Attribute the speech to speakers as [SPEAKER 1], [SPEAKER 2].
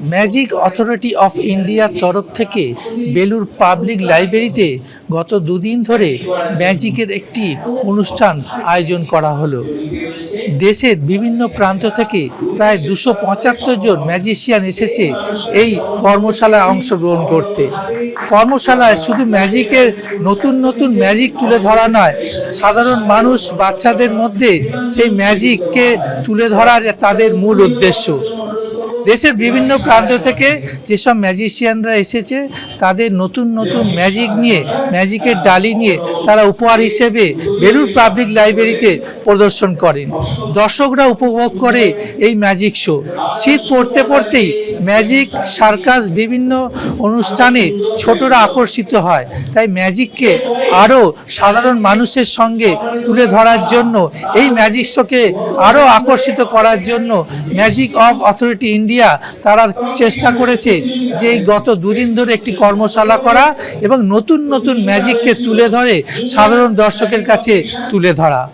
[SPEAKER 1] Magic authority of ইন্ডিয়ার তরফ থেকে বেলুর পাবলিক লাইব্রেরিতে গত দুদিন ধরে ম্যাজিকের একটি অনুষ্ঠান আয়োজন করা হলো। দেশের বিভিন্ন প্রান্ত থেকে প্রায় দুশো পঁচাত্তর জন ম্যাজিশিয়ান এসেছে এই কর্মশালায় অংশগ্রহণ করতে। কর্মশালায় শুধু ম্যাজিকের নতুন নতুন ম্যাজিক তুলে ধরা নয়, সাধারণ মানুষ, বাচ্চাদের মধ্যে সেই ম্যাজিককে তুলে ধরার তাদের মূল উদ্দেশ্য। দেশের বিভিন্ন প্রান্ত থেকে যেসব ম্যাজিশিয়ানরা এসেছে, তাদের নতুন নতুন ম্যাজিক নিয়ে ম্যাজিকের ডালি নিয়ে তারা উপহার হিসেবে বেলুর পাবলিক লাইব্রেরিতে প্রদর্শন করেন। দর্শকরা উপভোগ করে এই ম্যাজিক শো শীত পড়তে পড়তেই ম্যাজিক সার্কাস বিভিন্ন অনুষ্ঠানে ছোটরা আকর্ষিত হয়। তাই ম্যাজিককে আরও সাধারণ মানুষের সঙ্গে তুলে ধরার জন্য, এই ম্যাজিক শোকে আরও আকর্ষিত করার জন্য ম্যাজিক অফ অথরিটি ইন্ডিয়া তারা চেষ্টা করেছে যে গত দুদিন ধরে একটি কর্মশালা করা এবং নতুন নতুন ম্যাজিককে তুলে ধরে সাধারণ দর্শকের কাছে তুলে ধরা।